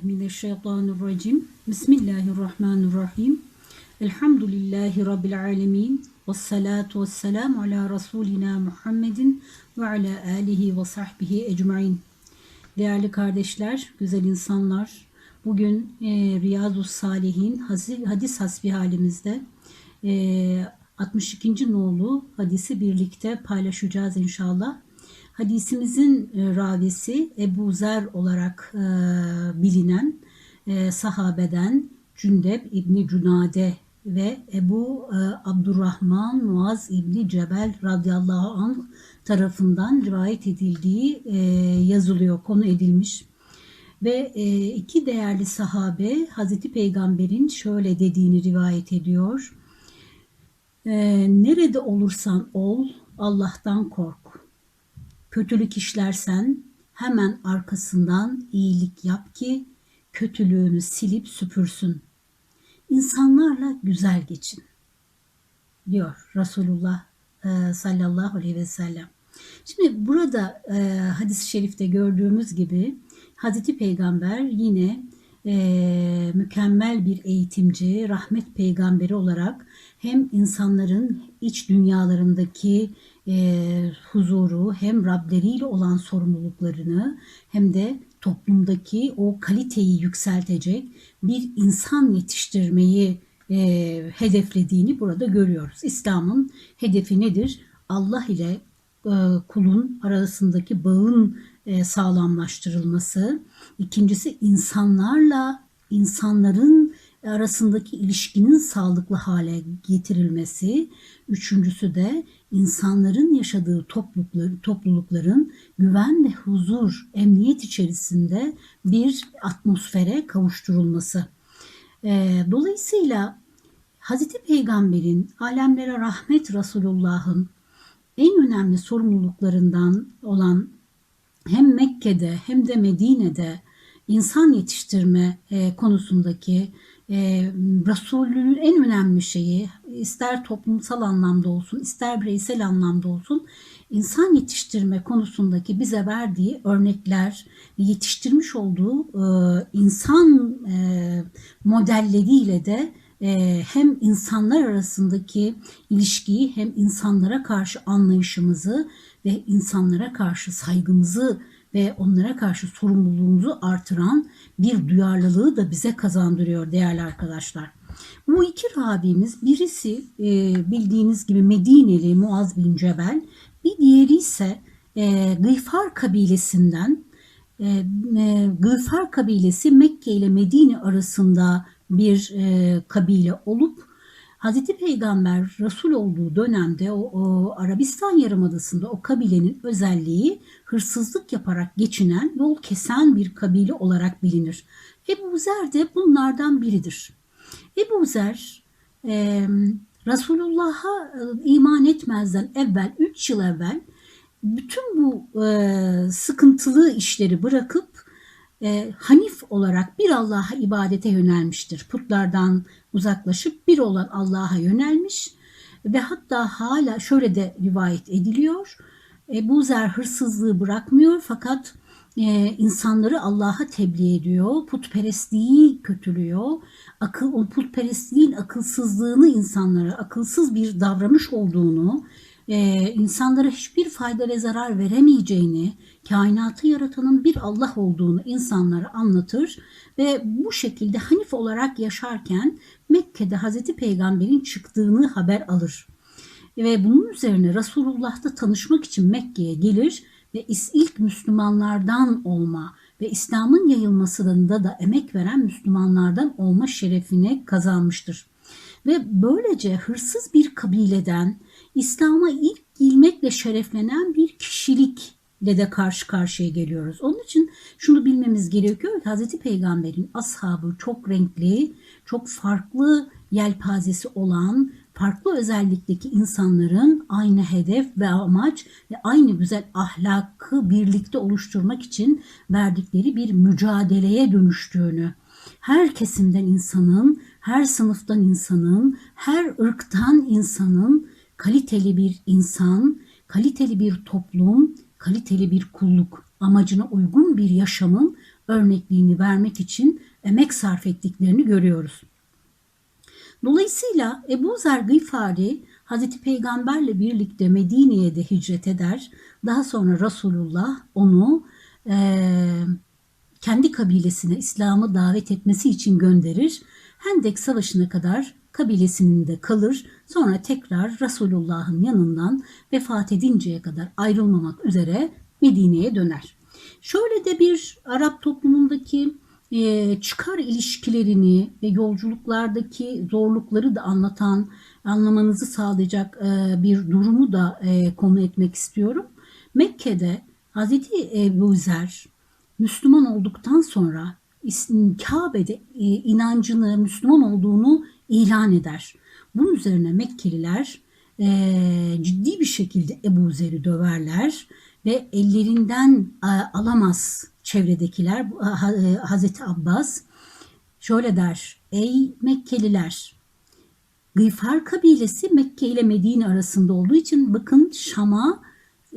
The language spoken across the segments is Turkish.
Euzu billahi mineşşeytanirracim. Bismillahirrahmanirrahim. Elhamdülillahi rabbil alamin. Ves salatu vesselam ala rasulina Muhammedin ve ala alihi ve sahbihi ecmaîn. Değerli kardeşler, güzel insanlar, bugün e, Riyazu Salihin hadis hasbihalimizde e, 62. nolu hadisi birlikte paylaşacağız inşallah. Hadisimizin e, ravisi Ebu Zer olarak e, bilinen e, sahabeden Cündep İbni Cunade ve Ebu Abdurrahman Muaz İbni Cebel radıyallahu anh tarafından rivayet edildiği yazılıyor, konu edilmiş. Ve iki değerli sahabe Hazreti Peygamber'in şöyle dediğini rivayet ediyor. Nerede olursan ol Allah'tan kork. Kötülük işlersen hemen arkasından iyilik yap ki kötülüğünü silip süpürsün. İnsanlarla güzel geçin diyor Resulullah e, sallallahu aleyhi ve sellem. Şimdi burada e, hadis-i şerifte gördüğümüz gibi Hazreti Peygamber yine e, mükemmel bir eğitimci, rahmet peygamberi olarak hem insanların iç dünyalarındaki e, huzuru hem Rableriyle olan sorumluluklarını hem de toplumdaki o kaliteyi yükseltecek bir insan yetiştirmeyi e, hedeflediğini burada görüyoruz. İslam'ın hedefi nedir? Allah ile e, kulun arasındaki bağın sağlamlaştırılması. İkincisi insanlarla insanların arasındaki ilişkinin sağlıklı hale getirilmesi. Üçüncüsü de insanların yaşadığı topluluklar, toplulukların güven ve huzur, emniyet içerisinde bir atmosfere kavuşturulması. E, dolayısıyla Hazreti Peygamber'in alemlere rahmet Resulullah'ın en önemli sorumluluklarından olan hem Mekke'de hem de Medine'de insan yetiştirme e, konusundaki e, Resulünün en önemli şeyi ister toplumsal anlamda olsun ister bireysel anlamda olsun insan yetiştirme konusundaki bize verdiği örnekler yetiştirmiş olduğu e, insan e, modelleriyle de hem insanlar arasındaki ilişkiyi hem insanlara karşı anlayışımızı ve insanlara karşı saygımızı ve onlara karşı sorumluluğumuzu artıran bir duyarlılığı da bize kazandırıyor değerli arkadaşlar. Bu iki Rabimiz birisi e, bildiğiniz gibi Medineli Muaz bin Cebel bir diğeri ise e, Gıfar kabilesinden e, Gıfar kabilesi Mekke ile Medine arasında bir e, kabile olup Hazreti Peygamber Resul olduğu dönemde o, o Arabistan Yarımadası'nda o kabilenin özelliği hırsızlık yaparak geçinen, yol kesen bir kabile olarak bilinir. Ebu Zer de bunlardan biridir. Ebu Zer e, Resulullah'a e, iman etmezden evvel, 3 yıl evvel bütün bu e, sıkıntılı işleri bırakıp e, Hanif olarak bir Allah'a ibadete yönelmiştir. Putlardan uzaklaşıp bir olan Allah'a yönelmiş ve hatta hala şöyle de rivayet ediliyor. Ebu Zer hırsızlığı bırakmıyor fakat e, insanları Allah'a tebliğ ediyor. Putperestliği kötülüyor. Akıl, putperestliğin akılsızlığını insanlara, akılsız bir davranış olduğunu, e, insanlara hiçbir fayda ve zarar veremeyeceğini, kainatı yaratanın bir Allah olduğunu insanlara anlatır ve bu şekilde Hanif olarak yaşarken Mekke'de Hazreti Peygamber'in çıktığını haber alır. Ve bunun üzerine Resulullah'ta tanışmak için Mekke'ye gelir ve ilk Müslümanlardan olma ve İslam'ın yayılmasında da emek veren Müslümanlardan olma şerefini kazanmıştır. Ve böylece hırsız bir kabileden İslam'a ilk girmekle şereflenen bir kişilikle de karşı karşıya geliyoruz. Onun için şunu bilmemiz gerekiyor ki Hz. Peygamber'in ashabı çok renkli, çok farklı yelpazesi olan, farklı özellikteki insanların aynı hedef ve amaç ve aynı güzel ahlakı birlikte oluşturmak için verdikleri bir mücadeleye dönüştüğünü, her kesimden insanın, her sınıftan insanın, her ırktan insanın kaliteli bir insan, kaliteli bir toplum, kaliteli bir kulluk amacına uygun bir yaşamın örnekliğini vermek için emek sarf ettiklerini görüyoruz. Dolayısıyla Ebu Zer Gıfari Hazreti Peygamberle birlikte Medine'ye de hicret eder. Daha sonra Resulullah onu e, kendi kabilesine İslam'ı davet etmesi için gönderir. Hendek Savaşı'na kadar kabilesinin de kalır. Sonra tekrar Resulullah'ın yanından vefat edinceye kadar ayrılmamak üzere Medine'ye döner. Şöyle de bir Arap toplumundaki e, çıkar ilişkilerini ve yolculuklardaki zorlukları da anlatan, anlamanızı sağlayacak e, bir durumu da e, konu etmek istiyorum. Mekke'de Hazreti Ebu Zer Müslüman olduktan sonra Kabe'de inancını, Müslüman olduğunu ilan eder. Bunun üzerine Mekkeliler ciddi bir şekilde Ebu Zer'i döverler ve ellerinden alamaz çevredekiler e, Hazreti Abbas şöyle der. Ey Mekkeliler Gıfar kabilesi Mekke ile Medine arasında olduğu için bakın Şam'a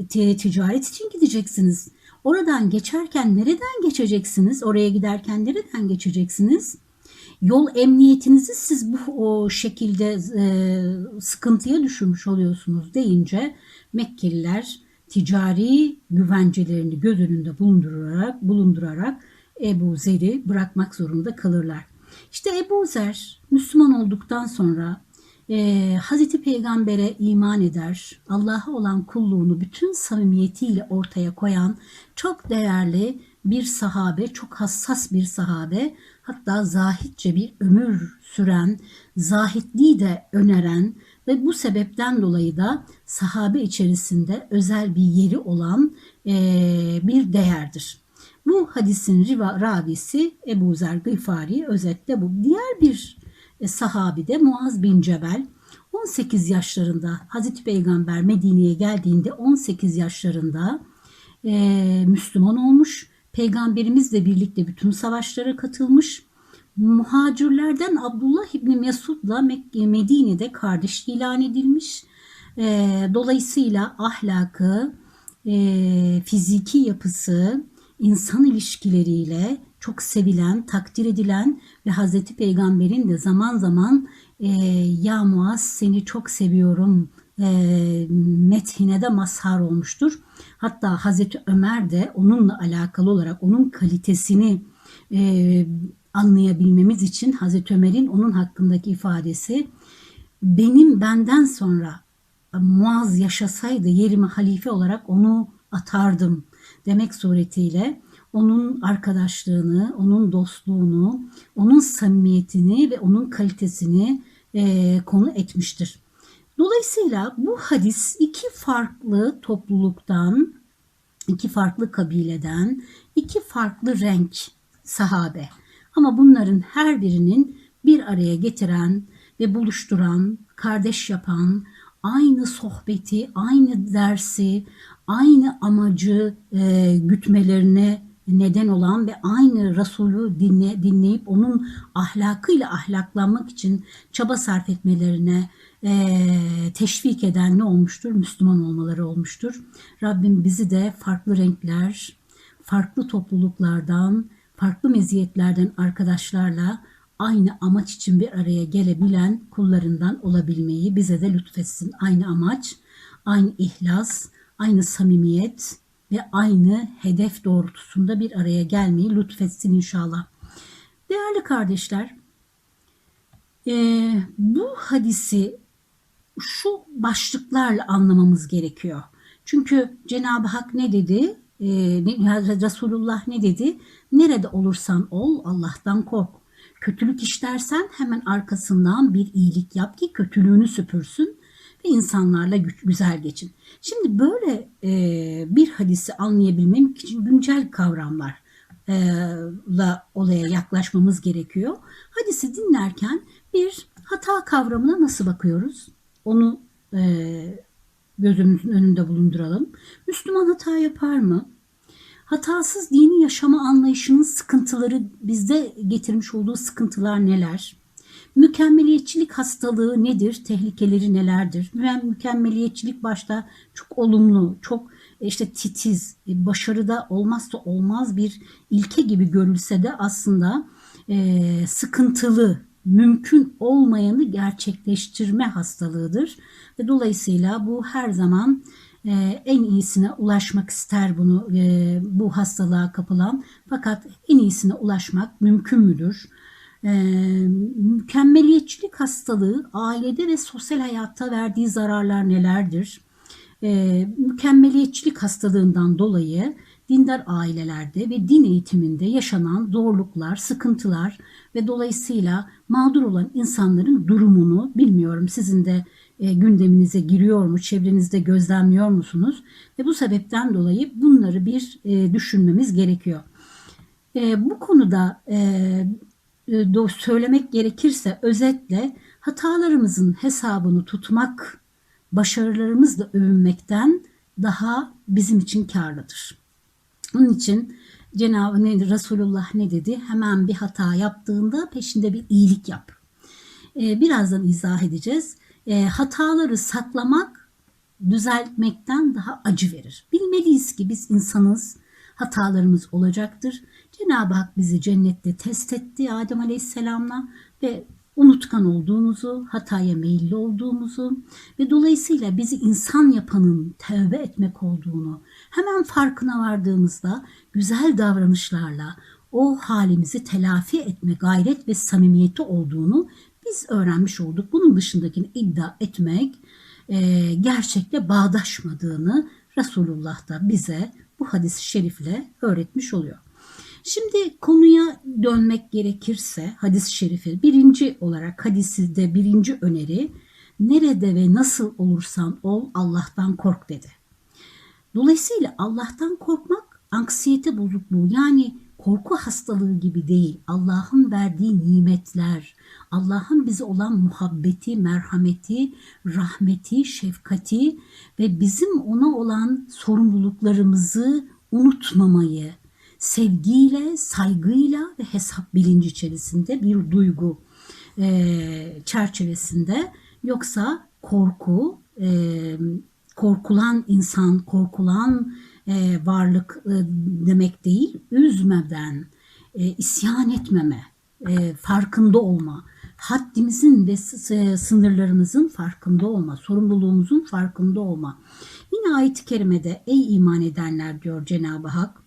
ticaret için gideceksiniz. Oradan geçerken nereden geçeceksiniz? Oraya giderken nereden geçeceksiniz? Yol emniyetinizi siz bu o şekilde e, sıkıntıya düşürmüş oluyorsunuz deyince Mekkeliler ticari güvencelerini göz önünde bulundurarak, bulundurarak Ebu Zer'i bırakmak zorunda kalırlar. İşte Ebu Zer Müslüman olduktan sonra e, Hazreti Peygamber'e iman eder, Allah'a olan kulluğunu bütün samimiyetiyle ortaya koyan çok değerli bir sahabe, çok hassas bir sahabe, hatta zahitçe bir ömür süren, zahitliği de öneren, ve bu sebepten dolayı da sahabe içerisinde özel bir yeri olan e, bir değerdir. Bu hadisin riva, ravisi Ebu Zer Gıfari özette bu. Diğer bir e, sahabi de Muaz bin Cebel 18 yaşlarında Hazreti Peygamber Medine'ye geldiğinde 18 yaşlarında e, Müslüman olmuş. Peygamberimizle birlikte bütün savaşlara katılmış muhacirlerden Abdullah İbni Mesud'la Medine'de kardeş ilan edilmiş. E, dolayısıyla ahlakı, e, fiziki yapısı, insan ilişkileriyle çok sevilen, takdir edilen ve Hazreti Peygamber'in de zaman zaman e, ya Muaz seni çok seviyorum e, methine de mazhar olmuştur. Hatta Hazreti Ömer de onunla alakalı olarak onun kalitesini e, anlayabilmemiz için Hazreti Ömer'in onun hakkındaki ifadesi benim benden sonra Muaz yaşasaydı yerime halife olarak onu atardım demek suretiyle onun arkadaşlığını, onun dostluğunu, onun samimiyetini ve onun kalitesini e, konu etmiştir. Dolayısıyla bu hadis iki farklı topluluktan, iki farklı kabileden, iki farklı renk sahabe. Ama bunların her birinin bir araya getiren ve buluşturan, kardeş yapan, aynı sohbeti, aynı dersi, aynı amacı e, gütmelerine neden olan ve aynı Resulü dinle, dinleyip onun ahlakıyla ahlaklanmak için çaba sarf etmelerine teşvik eden ne olmuştur? Müslüman olmaları olmuştur. Rabbim bizi de farklı renkler, farklı topluluklardan, farklı meziyetlerden arkadaşlarla aynı amaç için bir araya gelebilen kullarından olabilmeyi bize de lütfetsin. Aynı amaç, aynı ihlas, aynı samimiyet ve aynı hedef doğrultusunda bir araya gelmeyi lütfetsin inşallah. Değerli kardeşler, e, bu hadisi şu başlıklarla anlamamız gerekiyor. Çünkü Cenab-ı Hak ne dedi? e, Resulullah ne dedi? Nerede olursan ol Allah'tan kork. Kötülük işlersen hemen arkasından bir iyilik yap ki kötülüğünü süpürsün ve insanlarla güzel geçin. Şimdi böyle e, bir hadisi anlayabilmem için güncel kavramlarla e, olaya yaklaşmamız gerekiyor. Hadisi dinlerken bir hata kavramına nasıl bakıyoruz? Onu e, gözümüzün önünde bulunduralım. Müslüman hata yapar mı? Hatasız dini yaşama anlayışının sıkıntıları bizde getirmiş olduğu sıkıntılar neler? Mükemmeliyetçilik hastalığı nedir? Tehlikeleri nelerdir? Mükemmeliyetçilik başta çok olumlu, çok işte titiz, e, başarıda olmazsa olmaz bir ilke gibi görülse de aslında e, sıkıntılı, mümkün olmayanı gerçekleştirme hastalığıdır. Ve dolayısıyla bu her zaman e, en iyisine ulaşmak ister bunu e, bu hastalığa kapılan. Fakat en iyisine ulaşmak mümkün müdür? E, mükemmeliyetçilik hastalığı ailede ve sosyal hayatta verdiği zararlar nelerdir? E, mükemmeliyetçilik hastalığından dolayı dindar ailelerde ve din eğitiminde yaşanan zorluklar, sıkıntılar ve dolayısıyla mağdur olan insanların durumunu bilmiyorum sizin de e, gündeminize giriyor mu, çevrenizde gözlemliyor musunuz? Ve bu sebepten dolayı bunları bir e, düşünmemiz gerekiyor. E, bu konuda e, e, söylemek gerekirse özetle hatalarımızın hesabını tutmak başarılarımızla övünmekten daha bizim için karlıdır. Onun için Cenab-ı ne, Resulullah ne dedi? Hemen bir hata yaptığında peşinde bir iyilik yap. Ee, birazdan izah edeceğiz. Ee, hataları saklamak düzeltmekten daha acı verir. Bilmeliyiz ki biz insanız. Hatalarımız olacaktır. Cenab-ı Hak bizi cennette test etti Adem Aleyhisselam'la ve unutkan olduğumuzu, hataya meyilli olduğumuzu ve dolayısıyla bizi insan yapanın tevbe etmek olduğunu hemen farkına vardığımızda güzel davranışlarla o halimizi telafi etme gayret ve samimiyeti olduğunu biz öğrenmiş olduk. Bunun dışındakini iddia etmek e, gerçekle bağdaşmadığını Resulullah da bize bu hadis-i şerifle öğretmiş oluyor. Şimdi konuya dönmek gerekirse hadis-i şerifi birinci olarak hadisinde birinci öneri nerede ve nasıl olursan ol Allah'tan kork dedi. Dolayısıyla Allah'tan korkmak anksiyete bozukluğu yani korku hastalığı gibi değil. Allah'ın verdiği nimetler, Allah'ın bize olan muhabbeti, merhameti, rahmeti, şefkati ve bizim ona olan sorumluluklarımızı unutmamayı, sevgiyle, saygıyla ve hesap bilinci içerisinde bir duygu e, çerçevesinde yoksa korku, e, korkulan insan, korkulan e, varlık e, demek değil, üzmeden, e, isyan etmeme, e, farkında olma, haddimizin ve sınırlarımızın farkında olma, sorumluluğumuzun farkında olma. Yine ayet-i kerimede ey iman edenler diyor Cenab-ı Hak,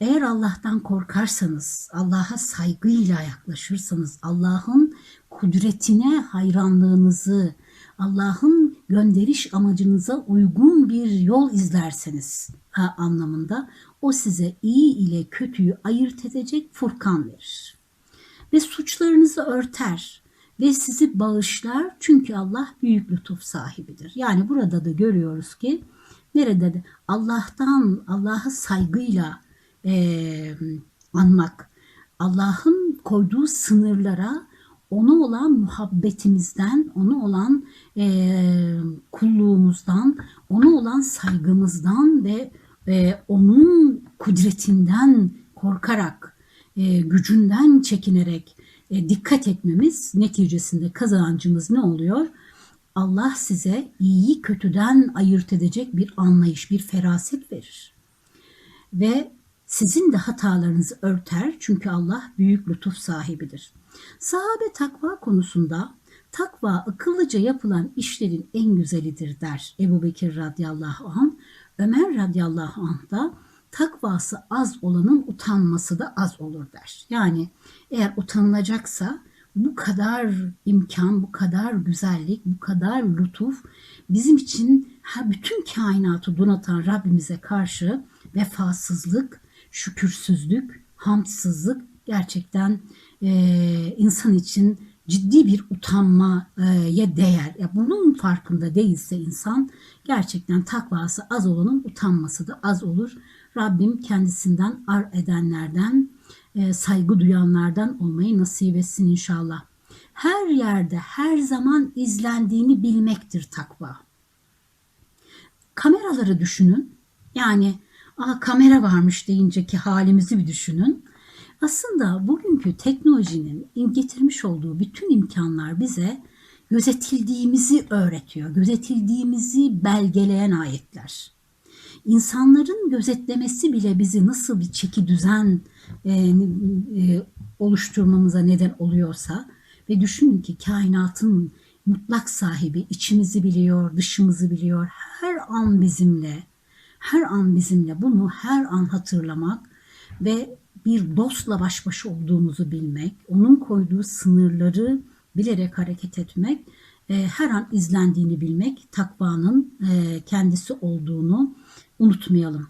eğer Allah'tan korkarsanız, Allah'a saygıyla yaklaşırsanız, Allah'ın kudretine hayranlığınızı, Allah'ın gönderiş amacınıza uygun bir yol izlerseniz ha, anlamında o size iyi ile kötüyü ayırt edecek furkan verir. Ve suçlarınızı örter ve sizi bağışlar çünkü Allah büyük lütuf sahibidir. Yani burada da görüyoruz ki nerede de Allah'tan Allah'a saygıyla e, anmak, Allah'ın koyduğu sınırlara ona olan muhabbetimizden, ona olan e, kulluğumuzdan, ona olan saygımızdan ve e, onun kudretinden korkarak, e, gücünden çekinerek e, dikkat etmemiz neticesinde kazancımız ne oluyor? Allah size iyi kötüden ayırt edecek bir anlayış, bir feraset verir. Ve sizin de hatalarınızı örter çünkü Allah büyük lütuf sahibidir. Sahabe takva konusunda takva akıllıca yapılan işlerin en güzelidir der Ebu Bekir radıyallahu anh. Ömer radıyallahu anh da takvası az olanın utanması da az olur der. Yani eğer utanılacaksa bu kadar imkan, bu kadar güzellik, bu kadar lütuf bizim için bütün kainatı donatan Rabbimize karşı vefasızlık, şükürsüzlük, hamdsızlık gerçekten e, insan için ciddi bir utanmaya değer. Ya bunun farkında değilse insan gerçekten takvası az olanın utanması da az olur. Rabbim kendisinden ar edenlerden, e, saygı duyanlardan olmayı nasip etsin inşallah. Her yerde her zaman izlendiğini bilmektir takva. Kameraları düşünün. Yani Aa, kamera varmış deyince ki halimizi bir düşünün. Aslında bugünkü teknolojinin getirmiş olduğu bütün imkanlar bize gözetildiğimizi öğretiyor. Gözetildiğimizi belgeleyen ayetler. insanların gözetlemesi bile bizi nasıl bir çeki düzen e, e, oluşturmamıza neden oluyorsa ve düşünün ki kainatın mutlak sahibi içimizi biliyor, dışımızı biliyor. Her an bizimle, her an bizimle bunu her an hatırlamak ve bir dostla baş başa olduğumuzu bilmek, onun koyduğu sınırları bilerek hareket etmek, e, her an izlendiğini bilmek, takvanın e, kendisi olduğunu unutmayalım.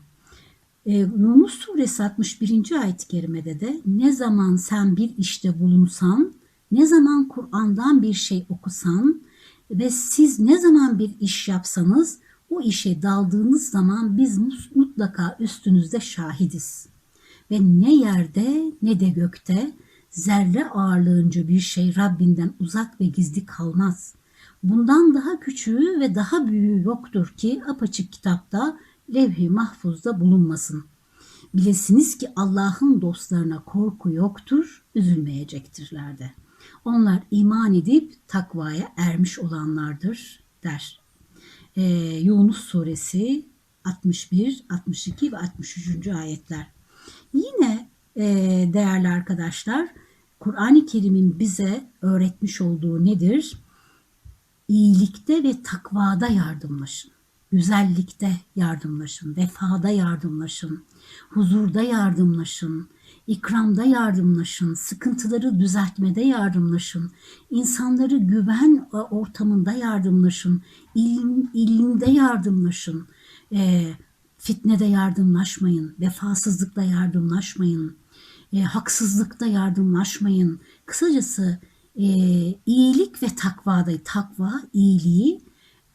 E, Yunus suresi 61. ayet-i kerimede de ne zaman sen bir işte bulunsan, ne zaman Kur'an'dan bir şey okusan ve siz ne zaman bir iş yapsanız o işe daldığınız zaman biz mutlaka üstünüzde şahidiz. Ve ne yerde ne de gökte zerre ağırlığınca bir şey Rabbinden uzak ve gizli kalmaz. Bundan daha küçüğü ve daha büyüğü yoktur ki apaçık kitapta levh-i mahfuzda bulunmasın. Bilesiniz ki Allah'ın dostlarına korku yoktur, üzülmeyecektirler de. Onlar iman edip takvaya ermiş olanlardır der. Ee, Yunus suresi 61, 62 ve 63. ayetler. Yine e, değerli arkadaşlar Kur'an-ı Kerim'in bize öğretmiş olduğu nedir? İyilikte ve takvada yardımlaşın. Güzellikte yardımlaşın, vefada yardımlaşın, huzurda yardımlaşın, ikramda yardımlaşın, sıkıntıları düzeltmede yardımlaşın, insanları güven ortamında yardımlaşın, ilim, ilimde yardımlaşın, e, fitnede yardımlaşmayın, vefasızlıkla yardımlaşmayın, e, haksızlıkta yardımlaşmayın. Kısacası e, iyilik ve takvada, takva iyiliği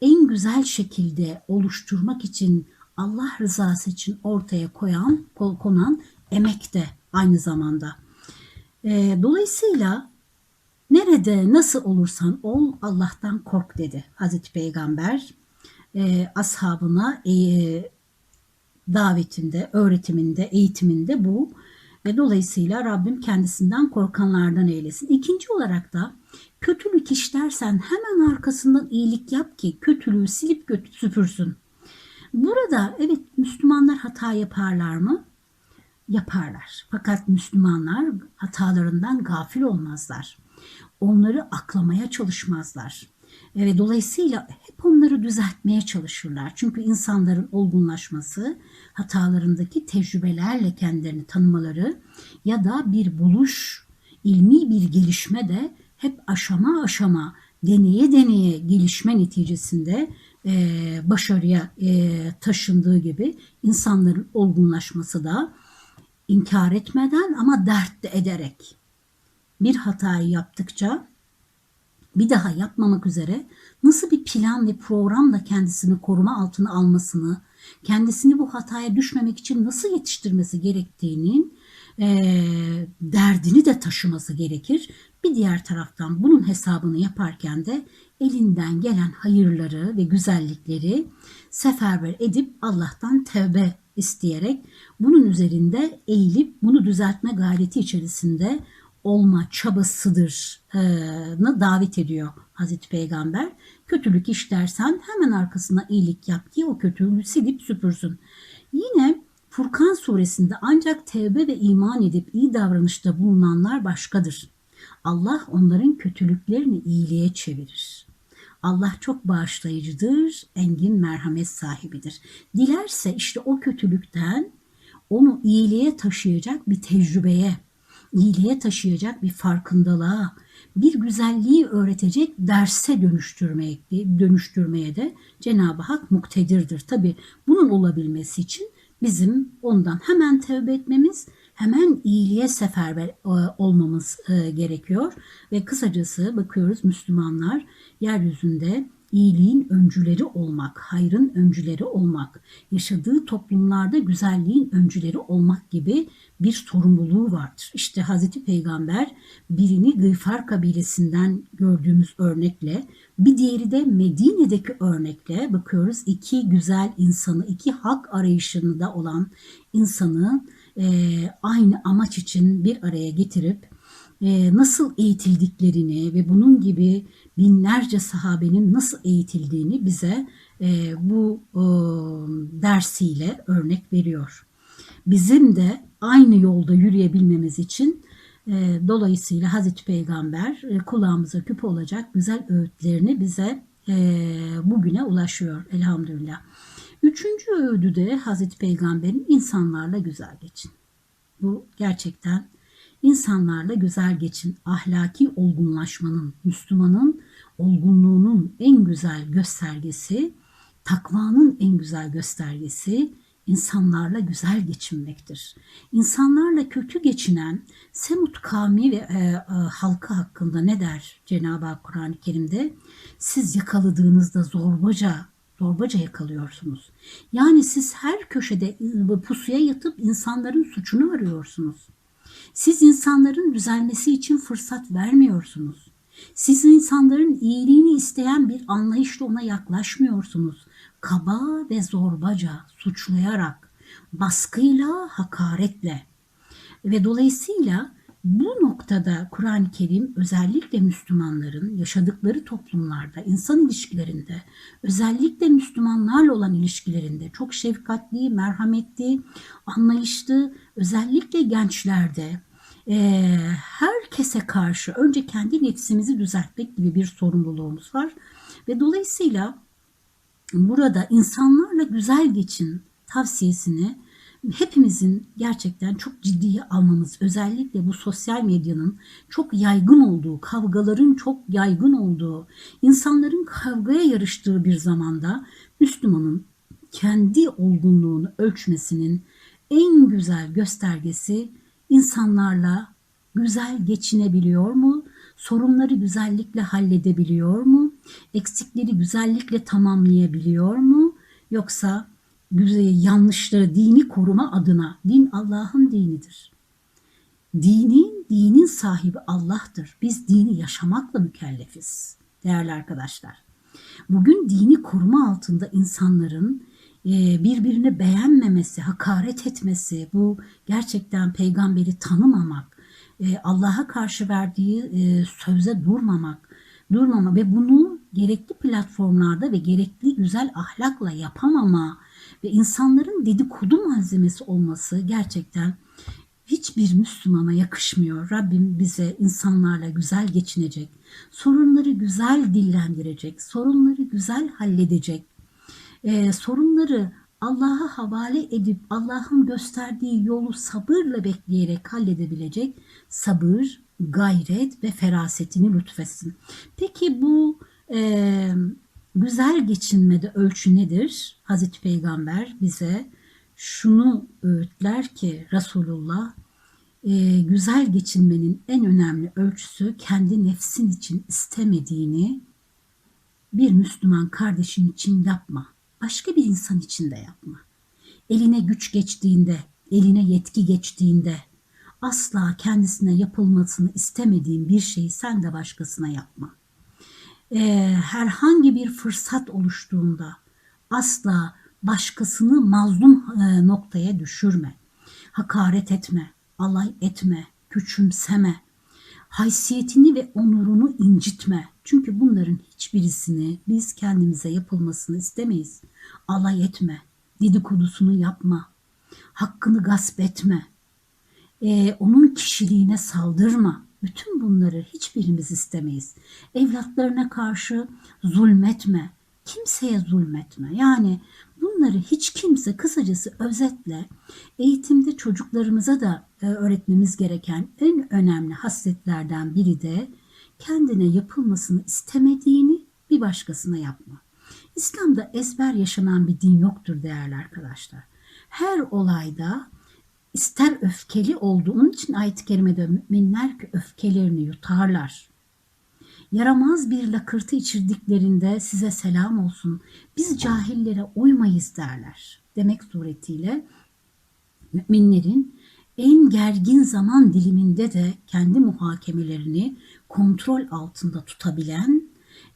en güzel şekilde oluşturmak için Allah rızası için ortaya koyan, konan emek de aynı zamanda. E, dolayısıyla nerede nasıl olursan ol Allah'tan kork dedi Hazreti Peygamber e, ashabına e, davetinde, öğretiminde, eğitiminde bu ve dolayısıyla Rabbim kendisinden korkanlardan eylesin. İkinci olarak da kötülük işlersen hemen arkasından iyilik yap ki kötülüğü silip götü süpürsün. Burada evet Müslümanlar hata yaparlar mı? Yaparlar. Fakat Müslümanlar hatalarından gafil olmazlar. Onları aklamaya çalışmazlar. Ve dolayısıyla hep onları düzeltmeye çalışırlar. Çünkü insanların olgunlaşması, hatalarındaki tecrübelerle kendilerini tanımaları ya da bir buluş, ilmi bir gelişme de hep aşama aşama, deneye deneye gelişme neticesinde e, başarıya e, taşındığı gibi insanların olgunlaşması da inkar etmeden ama dert de ederek bir hatayı yaptıkça bir daha yapmamak üzere nasıl bir plan ve programla kendisini koruma altına almasını, kendisini bu hataya düşmemek için nasıl yetiştirmesi gerektiğinin e, derdini de taşıması gerekir. Bir diğer taraftan bunun hesabını yaparken de elinden gelen hayırları ve güzellikleri seferber edip Allah'tan tevbe isteyerek bunun üzerinde eğilip bunu düzeltme gayreti içerisinde olma çabasıdır e, davet ediyor Hazreti Peygamber. Kötülük işlersen hemen arkasına iyilik yap ki o kötülüğü silip süpürsün. Yine Furkan suresinde ancak tevbe ve iman edip iyi davranışta bulunanlar başkadır. Allah onların kötülüklerini iyiliğe çevirir. Allah çok bağışlayıcıdır, engin merhamet sahibidir. Dilerse işte o kötülükten onu iyiliğe taşıyacak bir tecrübeye, iyiliğe taşıyacak bir farkındalığa, bir güzelliği öğretecek derse dönüştürmeye, dönüştürmeye de Cenab-ı Hak muktedirdir. Tabi bunun olabilmesi için bizim ondan hemen tevbe etmemiz, hemen iyiliğe seferber e, olmamız e, gerekiyor. Ve kısacası bakıyoruz Müslümanlar yeryüzünde iyiliğin öncüleri olmak, hayrın öncüleri olmak, yaşadığı toplumlarda güzelliğin öncüleri olmak gibi bir sorumluluğu vardır. İşte Hazreti Peygamber birini Gıfar kabilesinden gördüğümüz örnekle, bir diğeri de Medine'deki örnekle bakıyoruz iki güzel insanı, iki hak arayışında olan insanı e, aynı amaç için bir araya getirip e, nasıl eğitildiklerini ve bunun gibi binlerce sahabenin nasıl eğitildiğini bize e, bu e, dersiyle örnek veriyor. Bizim de aynı yolda yürüyebilmemiz için e, dolayısıyla Hazreti Peygamber e, kulağımıza küp olacak güzel öğütlerini bize e, bugüne ulaşıyor elhamdülillah. Üçüncü öğüdü de Hazreti Peygamber'in insanlarla güzel geçin. Bu gerçekten insanlarla güzel geçin. Ahlaki olgunlaşmanın, Müslümanın olgunluğunun en güzel göstergesi, takvanın en güzel göstergesi insanlarla güzel geçinmektir. İnsanlarla kötü geçinen Semut kavmi ve e, e, halkı hakkında ne der Cenab-ı Hak Kur'an-ı Kerim'de? Siz yakaladığınızda zorbaca zorbaca yakalıyorsunuz. Yani siz her köşede pusuya yatıp insanların suçunu arıyorsunuz. Siz insanların düzelmesi için fırsat vermiyorsunuz. Siz insanların iyiliğini isteyen bir anlayışla ona yaklaşmıyorsunuz. Kaba ve zorbaca suçlayarak, baskıyla, hakaretle ve dolayısıyla bu noktada Kur'an-ı Kerim özellikle Müslümanların yaşadıkları toplumlarda, insan ilişkilerinde, özellikle Müslümanlarla olan ilişkilerinde çok şefkatli, merhametli, anlayışlı, özellikle gençlerde e, herkese karşı önce kendi nefsimizi düzeltmek gibi bir sorumluluğumuz var. Ve dolayısıyla burada insanlarla güzel geçin tavsiyesini hepimizin gerçekten çok ciddiye almamız özellikle bu sosyal medyanın çok yaygın olduğu, kavgaların çok yaygın olduğu, insanların kavgaya yarıştığı bir zamanda Müslümanın kendi olgunluğunu ölçmesinin en güzel göstergesi insanlarla güzel geçinebiliyor mu? Sorunları güzellikle halledebiliyor mu? Eksikleri güzellikle tamamlayabiliyor mu? Yoksa yanlışları dini koruma adına din Allah'ın dinidir. Dinin, dinin sahibi Allah'tır. Biz dini yaşamakla mükellefiz değerli arkadaşlar. Bugün dini koruma altında insanların birbirini beğenmemesi, hakaret etmesi, bu gerçekten peygamberi tanımamak, e, Allah'a karşı verdiği e, söze durmamak, durmama ve bunu gerekli platformlarda ve gerekli güzel ahlakla yapamama ve insanların dedikodu malzemesi olması gerçekten hiçbir Müslümana yakışmıyor. Rabbim bize insanlarla güzel geçinecek, sorunları güzel dillendirecek, sorunları güzel halledecek, ee, sorunları Allah'a havale edip Allah'ın gösterdiği yolu sabırla bekleyerek halledebilecek sabır, gayret ve ferasetini lütfetsin. Peki bu e, güzel geçinmede ölçü nedir? Hazreti Peygamber bize şunu öğütler ki Resulullah e, güzel geçinmenin en önemli ölçüsü kendi nefsin için istemediğini bir Müslüman kardeşin için yapma. Başka bir insan için de yapma. Eline güç geçtiğinde, eline yetki geçtiğinde asla kendisine yapılmasını istemediğin bir şeyi sen de başkasına yapma.'' e, herhangi bir fırsat oluştuğunda asla başkasını mazlum e, noktaya düşürme. Hakaret etme, alay etme, küçümseme, haysiyetini ve onurunu incitme. Çünkü bunların hiçbirisini biz kendimize yapılmasını istemeyiz. Alay etme, dedikodusunu yapma, hakkını gasp etme, ee, onun kişiliğine saldırma. Bütün bunları hiçbirimiz istemeyiz. Evlatlarına karşı zulmetme, kimseye zulmetme. Yani bunları hiç kimse kısacası özetle eğitimde çocuklarımıza da e, öğretmemiz gereken en önemli hasletlerden biri de kendine yapılmasını istemediğini bir başkasına yapma. İslam'da ezber yaşanan bir din yoktur değerli arkadaşlar. Her olayda ister öfkeli olduğun için ayet-i kerimede müminler ki öfkelerini yutarlar. Yaramaz bir lakırtı içirdiklerinde size selam olsun. Biz cahillere uymayız derler. Demek suretiyle müminlerin en gergin zaman diliminde de kendi muhakemelerini kontrol altında tutabilen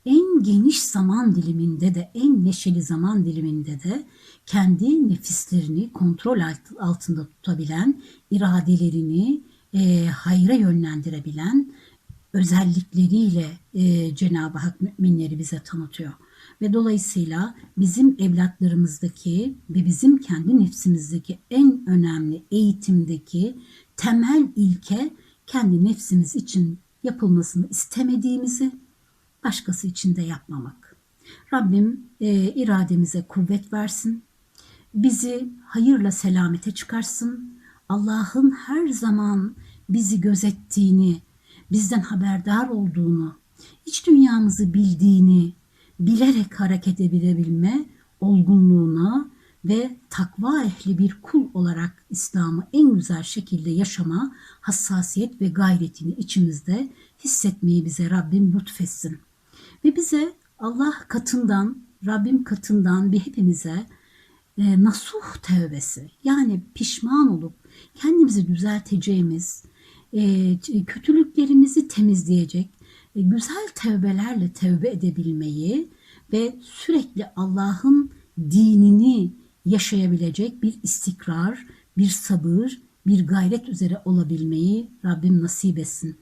en geniş zaman diliminde de en neşeli zaman diliminde de kendi nefislerini kontrol altında tutabilen, iradelerini e, hayra yönlendirebilen özellikleriyle e, Cenab-ı Hak müminleri bize tanıtıyor. Ve dolayısıyla bizim evlatlarımızdaki ve bizim kendi nefsimizdeki en önemli eğitimdeki temel ilke kendi nefsimiz için yapılmasını istemediğimizi başkası için de yapmamak. Rabbim e, irademize kuvvet versin. Bizi hayırla selamete çıkarsın. Allah'ın her zaman bizi gözettiğini, bizden haberdar olduğunu, iç dünyamızı bildiğini, bilerek hareket edebilme olgunluğuna ve takva ehli bir kul olarak İslam'ı en güzel şekilde yaşama hassasiyet ve gayretini içimizde hissetmeyi bize Rabbim lütfetsin. Ve bize Allah katından, Rabbim katından bir hepimize e, nasuh tevbesi yani pişman olup kendimizi düzelteceğimiz, kötülüklerimizi temizleyecek e, güzel tevbelerle tevbe edebilmeyi ve sürekli Allah'ın dinini yaşayabilecek bir istikrar, bir sabır, bir gayret üzere olabilmeyi Rabbim nasip etsin.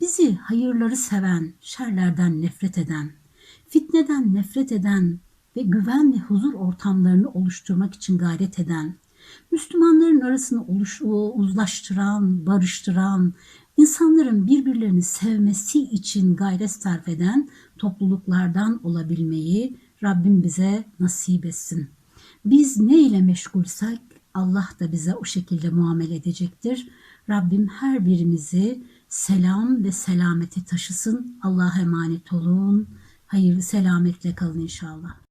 Bizi hayırları seven, şerlerden nefret eden, fitneden nefret eden ve güven ve huzur ortamlarını oluşturmak için gayret eden, Müslümanların arasını oluş, uzlaştıran, barıştıran, insanların birbirlerini sevmesi için gayret sarf eden topluluklardan olabilmeyi Rabbim bize nasip etsin. Biz ne ile meşgulsek Allah da bize o şekilde muamele edecektir. Rabbim her birimizi selam ve selamete taşısın. Allah'a emanet olun. Hayırlı selametle kalın inşallah.